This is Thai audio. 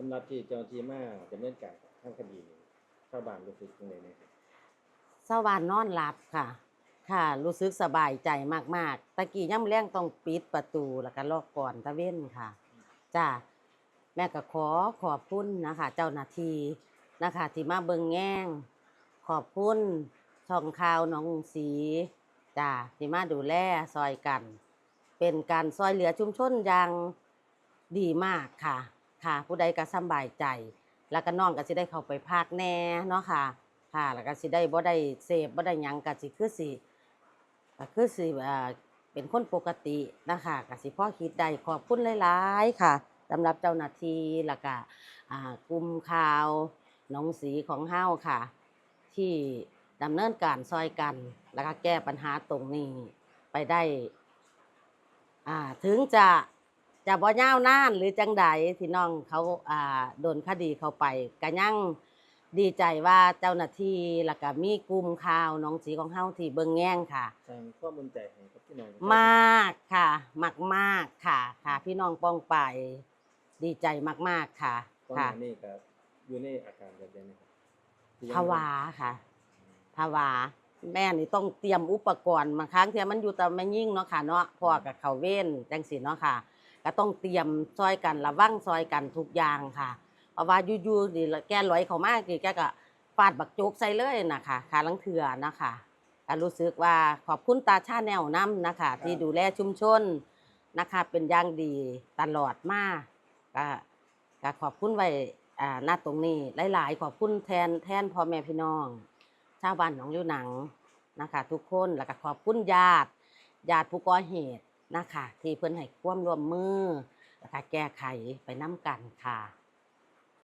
สำหรับที่เจ้าหน้าที่มาดำเนินการทางคดีนี่ชาวบ้านรู้สึกยังไงนะครับสวานนอนหลับค่ะ ค่ะ รู้สึกสบายใจมากๆตะกี้ย่ำแรงต้องปิดประตูแล้วก็ล็อกก่อนตะเว้นค่ะจ้าแม่ก็ขอขอบคุณนะคะ เจ้าหน้าที่นะคะ ที่มาเบิงแง่ง ขอบคุณช่องข่าวน้องสีจ้าที่มาดูแลซอยกัน เป็นการซอยเหลือชุมชนอย่างดีมากค่ะ ค่ะ ผู้ใดก็สำบายใจ แล้วก็น้องก็สิได้เข้าไปพักแน่เนาะค่ะ ค่ะ แล้วก็สิได้บ่ได้เสพบ่ได้หยังก็สิคือสิก็คือสิอ่าเป็นคนปกตินะคะก็สิพ่อคิดได้ขอบคุณหลายๆค่ะสำหรับเจ้าหน้าที่แล้วก็อ่ากลุ่มข่าวน้องสีของเฮาค่ะ ที่ดำเนินการซอยกัน แล้วก็แก้ปัญหาตรงนี้ไปได้อ่าถึงจะ จะบ่ยาวนานหรือจังใดที่น้องเขาอ่าโดนคดีเข้าไปก็ยังดีใจว่าเจ้าหน้าที่แล้วก็มีกลุ่มข่าวน้องสีของเฮาที่เบิ่งแง่งค่ะ สร้างความมั่นใจให้กับพี่น้องมากค่ะมากมากๆค่ะ ค่ะ พี่น้องป้องไปดีใจมากๆค่ะตอนค่ะนี้ก็อยู่ในอาการแบบนี้นะครับที่ยังภาวาค่ะภาวาแม่นี่ต้องเตรียมอุปกรณ์มาครั้งที่มันอยู่แต่ไม่ยิ่งเนาะค่ะเนาะพ่อกับเขาเว้นจังสีเนาะค่ะ ก็ต้องเตรียมซอยกันระวังซอยกันทุกอย่างค่ะ เพราะว่าอยู่ๆนี่แกลอยเขามากนี่แกก็ฟาดบักโจกใส่เลยนะคะขาลังเถื่อนะคะก็รู้สึกว่าขอบคุณตาชาแนวน้ำนะคะ ที่ดูแลชุมชนนะคะเป็นอย่างดีตลอดมากก็ก็ขอบคุณไว้อ่าหน้าตรงนี้หลาย ๆ ขอบคุณแทนแทนพ่อแม่พี่น้อง ชาวบ้านหนองยูหนังนะคะ ทุกคนแล้วก็ขอบคุณญาติญาติผู้ก่อเหตุ นะคะที่เพิ่นให้ความร่วมมือแล้วก็แก้ไขไปน้ำกันค่ะ